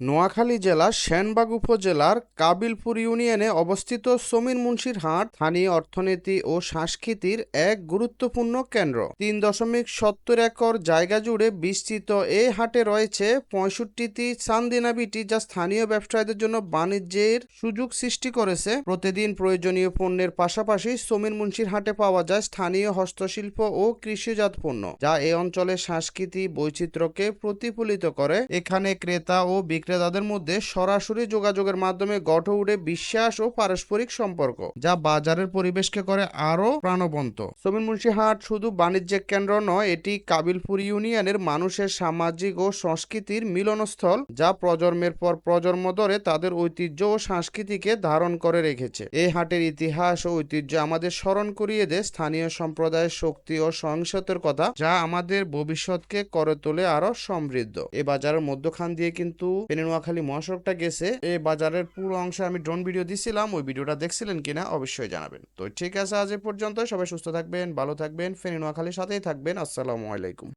নোয়াখালী জেলার সেনবাগ উপজেলার কাবিলপুর ইউনিয়নে অবস্থিত সমীর মুন্সির হাট স্থানীয় অর্থনীতি ও সংস্কৃতির এক গুরুত্বপূর্ণ কেন্দ্র। তিন দশমিক সত্তর একর জায়গা জুড়ে বিস্তৃত এই হাটে রয়েছে পঁয়ষট্টিটি চান্দিনাবিটি যা স্থানীয় ব্যবসায়ীদের জন্য বাণিজ্যের সুযোগ সৃষ্টি করেছে। প্রতিদিন প্রয়োজনীয় পণ্যের পাশাপাশি সমীর মুন্সির হাটে পাওয়া যায় স্থানীয় হস্তশিল্প ও কৃষিজাত পণ্য, যা এই অঞ্চলের সংস্কৃতি বৈচিত্র্যকে প্রতিফলিত করে। এখানে ক্রেতা ও বিক্রেতাদের মধ্যে সরাসরি যোগাযোগের মাধ্যমে গঠে উঠে বিশ্বাস ও পারস্পরিক সম্পর্ক, যা বাজারের পরিবেশকে করে আরও প্রাণবন্ত। সমীর মুন্সি হাট শুধু বাণিজ্যিক কেন্দ্র নয়, এটি কাবিলপুর ইউনিয়নের মানুষের সামাজিক ও সংস্কৃতির মিলনস্থল, যা প্রজন্মের পর প্রজন্ম ধরে তাদের ঐতিহ্য ও সংস্কৃতিকে ধারণ করে রেখেছে। এই হাটের ইতিহাস ও ঐতিহ্য আমাদের স্মরণ করিয়ে দেয় স্থানীয় সম্প্রদায়ের শক্তি ও সহিংসতার কথা, যা আমাদের ভবিষ্যৎকে করে তোলে আরও সমৃদ্ধ। এ বাজারের মধ্যখান দিয়ে কিন্তু পেনেনোয়াখালী মহাসড়কটা গেছে। এ বাজারের পুরো অংশে আমি ড্রোন ভিডিও দিছিলাম। ওই ভিডিওটা দেখছিলেন কিনা অবশ্যই জানাবেন। তো ঠিক আছে, আজ এ পর্যন্ত সবাই সুস্থ থাকবেন, ভালো থাকবেন। ফেনী নোয়াখালীর সাথেই থাকবেন। আসসালামু আলাইকুম।